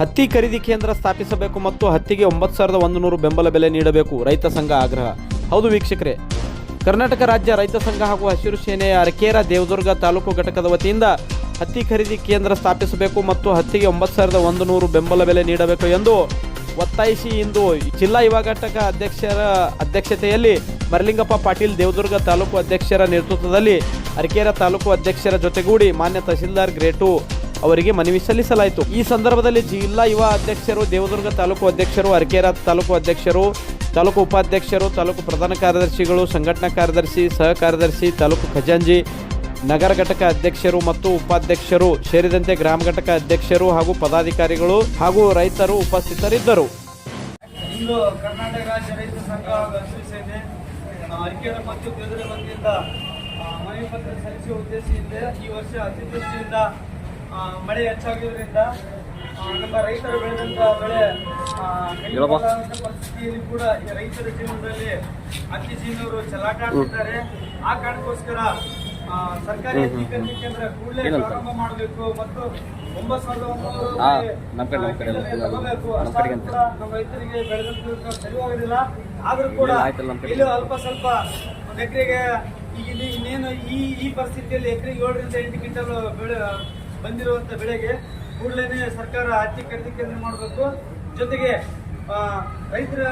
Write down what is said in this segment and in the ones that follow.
ಹತ್ತಿ ಖರೀದಿ ಕೇಂದ್ರ ಸ್ಥಾಪಿಸಬೇಕು ಮತ್ತು ಹತ್ತಿಗೆ ಒಂಬತ್ತು ಸಾವಿರದ ಒಂದು ನೂರು ಬೆಂಬಲ ಬೆಲೆ ನೀಡಬೇಕು, ರೈತ ಸಂಘ ಆಗ್ರಹ. ಹೌದು ವೀಕ್ಷಕರೇ, ಕರ್ನಾಟಕ ರಾಜ್ಯ ರೈತ ಸಂಘ ಹಾಗೂ ಹಸಿರು ಸೇನೆಯ ಅರಕೇರ ದೇವದುರ್ಗ ತಾಲೂಕು ಘಟಕದ ವತಿಯಿಂದ ಹತ್ತಿ ಖರೀದಿ ಕೇಂದ್ರ ಸ್ಥಾಪಿಸಬೇಕು ಮತ್ತು ಹತ್ತಿಗೆ ಒಂಬತ್ತು ಸಾವಿರದ ಒಂದು ನೂರು ಬೆಂಬಲ ಬೆಲೆ ನೀಡಬೇಕು ಎಂದು ಒತ್ತಾಯಿಸಿ ಇಂದು ಜಿಲ್ಲಾ ಯುವ ಘಟಕ ಅಧ್ಯಕ್ಷರ ಅಧ್ಯಕ್ಷತೆಯಲ್ಲಿ ಮರಲಿಂಗಪ್ಪ ಪಾಟೀಲ್ ದೇವದುರ್ಗ ತಾಲೂಕು ಅಧ್ಯಕ್ಷರ ನೇತೃತ್ವದಲ್ಲಿ ಅರಕೇರ ತಾಲೂಕು ಅಧ್ಯಕ್ಷರ ಜೊತೆಗೂಡಿ ಮಾನ್ಯ ತಹಸೀಲ್ದಾರ್ ಗ್ರೇಟು ಅವರಿಗೆ ಮನವಿ ಸಲ್ಲಿಸಲಾಯಿತು. ಈ ಸಂದರ್ಭದಲ್ಲಿ ಜಿಲ್ಲಾ ಯುವ ಅಧ್ಯಕ್ಷರು, ದೇವದುರ್ಗ ತಾಲೂಕು ಅಧ್ಯಕ್ಷರು, ಅರಕೇರ ತಾಲೂಕು ಅಧ್ಯಕ್ಷರು, ತಾಲೂಕು ಉಪಾಧ್ಯಕ್ಷರು, ತಾಲೂಕು ಪ್ರಧಾನ ಕಾರ್ಯದರ್ಶಿಗಳು, ಸಂಘಟನಾ ಕಾರ್ಯದರ್ಶಿ ಸಹ ಕಾರ್ಯದರ್ಶಿ ತಾಲೂಕು ಖಜಾಂಜಿ ನಗರ ಘಟಕ ಅಧ್ಯಕ್ಷರು ಮತ್ತು ಉಪಾಧ್ಯಕ್ಷರು ಸೇರಿದಂತೆ ಗ್ರಾಮ ಘಟಕ ಅಧ್ಯಕ್ಷರು ಹಾಗೂ ಪದಾಧಿಕಾರಿಗಳು ಹಾಗೂ ರೈತರು ಉಪಸ್ಥಿತರಿದ್ದರು. ಇಂದು ಕರ್ನಾಟಕ ರಾಜ್ಯ ರೈತ ಸಂಘ ಹಸಿರು ಅರಿಕೆರ ಮತ್ತು ಬೆದರಿ ಬಂದಿದ್ದ ಮನವಿ ಪತ್ರ ಸಲ್ಲಿಸುವ ಉದ್ದೇಶದಿಂದ ಈ ವರ್ಷ ಅತಿವೃಷ್ಟಿಯಿಂದ ಮಳೆ ಹೆಚ್ಚಾಗಿರೋದ್ರಿಂದ ನಮ್ಮ ರೈತರು ಬೆಳೆದಂತ ಬೆಳೆ ಪರಿಸ್ಥಿತಿಯಲ್ಲಿ ಕೂಡ ಈ ರೈತರ ಜೀವನದಲ್ಲಿ ಅತಿ ಜೀವನವರು ಚಲಾಟಾಡ್ತಿದ್ದಾರೆ ಆ ಕಾರಣಕ್ಕೋಸ್ಕರ ಆ, ಸರ್ಕಾರಿ ಹತ್ತಿ ಕೇಂದ್ರ ಕೂಡಲೇ ಪ್ರಾರಂಭ ಮಾಡಬೇಕು ಮತ್ತು ಒಂಬತ್ತು ಸಾವಿರದ ಒಂಬೈನೂರು ತಗೋಬೇಕು. ಕೂಡ ನಮ್ಮ ರೈತರಿಗೆ ಬೆಳೆದಂತ ಸರಿಯಾಗೋದಿಲ್ಲ. ಆದ್ರೂ ಕೂಡ? ಇಲ್ಲ, ಅಲ್ಪ ಸ್ವಲ್ಪ ಒಂದು ಎಕರೆಗೆ ಈಗ ಇಲ್ಲಿ ಇನ್ನೇನು ಈ ಈ ಪರಿಸ್ಥಿತಿಯಲ್ಲಿ ಎಕರೆಗೆ ಏಳರಿಂದ ಎಂಟು ಕ್ವಿಂಟಲ್ ಬೆಳೆ ಬಂದಿರುವಂತ ಬೆಳೆಗೆ ಕೂಡಲೇ ಸರ್ಕಾರ ಆರ್ಥಿಕ ಖರೀದಿ ಮಾಡಬೇಕು. ಜೊತೆಗೆ ರೈತರ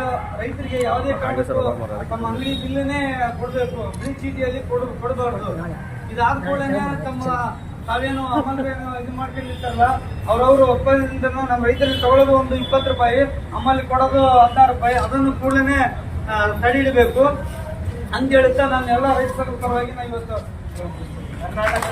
ರೈತರಿಗೆ ಯಾವುದೇ ಕಾರಣಕ್ಕೂ ತಮ್ಮ ಅಂಗಡಿ ಬಿಲ್ಲನ್ನೇ ಕೊಡಬೇಕು. ಬಿಲ್ ಚೀಟಿಯಲ್ಲಿ ಕೊಡ ಕೊಡಬಾರ್ದು. ಇದಾದ ಕೂಡಲೇ ತಮ್ಮ ತಾವೇನು ಅಮಲ್ವೇನು ಇದು ಮಾಡ್ಕೊಂಡಿರ್ತಾರಲ್ಲ ಅವ್ರವ್ರ ಒಪ್ಪಂದದಿಂದ ನಮ್ಮ ರೈತರಿಗೆ ತಗೊಳ್ಳೋದು ಒಂದು ಇಪ್ಪತ್ತು ರೂಪಾಯಿ ಅಮಲ್ ಕೊಡೋದು ಹದಿನಾರು ರೂಪಾಯಿ ಅದನ್ನು ಕೂಡಲೇ ಇಡಬೇಕು ಅಂತ ಹೇಳುತ್ತಾ ನಾನು ಎಲ್ಲ ರೈತರ ಪರವಾಗಿ ನಾನು ಇವತ್ತು ಕರ್ನಾಟಕ